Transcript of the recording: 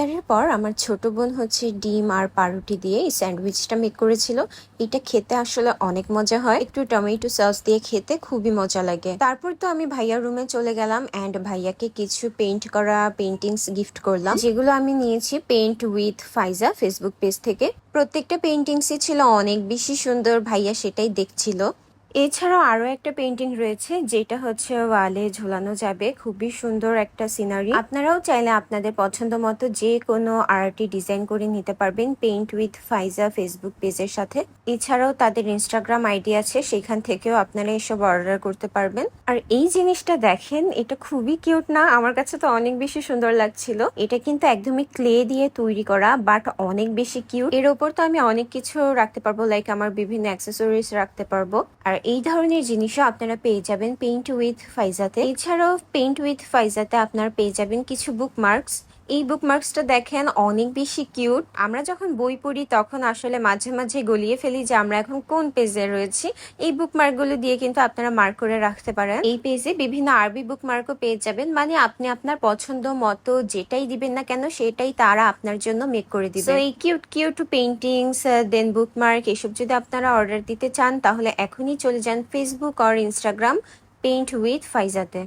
ইফতারের পর আমার ছোট বোন হচ্ছে ডিম আর পাউরুটি দিয়ে এই স্যান্ডউইচটা মেক করেছিল। এটা খেতে আসলে অনেক মজা হয়। একটু টমেটো সস দিয়ে খেতে খুবই মজা লাগে। তারপর তো আমি ভাইয়ার রুমে চলে গেলাম অ্যান্ড ভাইয়াকে কিছু পেইন্ট করা পেন্টিংস গিফট করলাম, যেগুলো আমি নিয়েছি paint with Faiza Facebook page থেকে। প্রত্যেকটা পেন্টিংসই ছিল অনেক বেশি সুন্দর, ভাইয়া সেটাই দেখছিল। এছাড়াও আরও একটা পেন্টিং রয়েছে, যেটা হচ্ছে ওয়ালে ঝোলানো যাবে। খুবই সুন্দর একটা সিনারি আপনারাও চাইলে আপনাদের পছন্দ মতো যে কোনো আর্টি ডিজাইন করে নিতে পারবেন পেইন্ট উইথ ফাইজা ফেসবুক পেজের সাথে। এছাড়াও তাদের ইনস্টাগ্রাম আইডি আছে, সেখান থেকেও আপনারা এসব অর্ডার করতে পারবেন। আর এই জিনিসটা দেখেন, এটা খুবই কিউট না? আমার কাছে তো অনেক বেশি সুন্দর লাগছিল। এটা কিন্তু একদমই ক্লে দিয়ে তৈরি করা বাট অনেক বেশি কিউট এর ওপর তো আমি অনেক কিছু রাখতে পারব লাইক আমার বিভিন্ন অ্যাক্সেসরিজ রাখতে পারব। আর এই ধরনের জিনিসও আপনারা পেয়ে যাবেন পেইন্ট উইথ ফাইজাতে এছাড়াও পেইন্ট উইথ ফাইজাতে আপনারা পেয়ে যাবেন কিছু বুকমার্কস এই বুকমার্কসটা দেখেন, অনেক বেশি কিউট আমরা যখন বই পড়ি, তখন আসলে মাঝে মাঝে গলিয়ে ফেলি যে আমরা এখন কোন পেজে রয়েছি। এই বুকমার্কগুলো দিয়ে কিন্তু আপনারা মার্ক করে রাখতে পারেন। এই পেজে বিভিন্ন আরবি বুকমার্কও পেয়ে যাবেন। মানে আপনি আপনার পছন্দ মতো যেটাই দিবেন না কেন, সেটাই তারা আপনার জন্য মেক করে দিবে। তো এই cute cute paintings then bookmark এসব যদি আপনারা অর্ডার দিতে চান, তাহলে এখনই চলে যান ফেসবুক আর ইনস্টাগ্রাম পেইন্ট উইথ ফাইজাতে